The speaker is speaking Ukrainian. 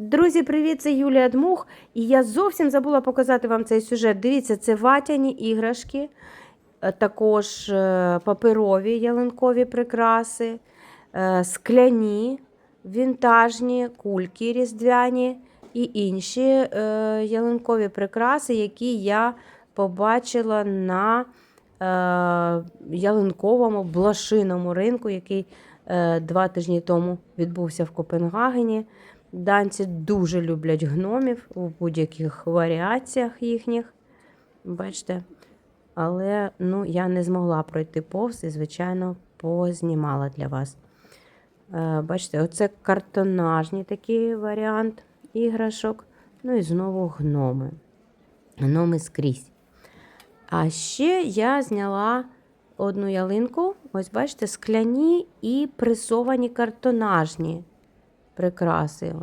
Друзі, привіт! Це Юлія Дмух. І я зовсім забула показати вам цей сюжет. Дивіться, це ватяні іграшки, е, також е, паперові ялинкові прикраси, е, скляні, вінтажні, кульки різдвяні і інші ялинкові прикраси, які я побачила на ялинковому блошиному ринку, який два тижні тому відбувся в Копенгагені. Данці дуже люблять гномів у будь-яких варіаціях їхніх. Бачите? Але ну, я не змогла пройти повз і, звичайно, познімала для вас. Е, бачите, оце картонажний такий варіант іграшок. Ну і знову гноми. Гноми скрізь. А ще я зняла одну ялинку. Ось, бачите, скляні і пресовані картонажні прикраси.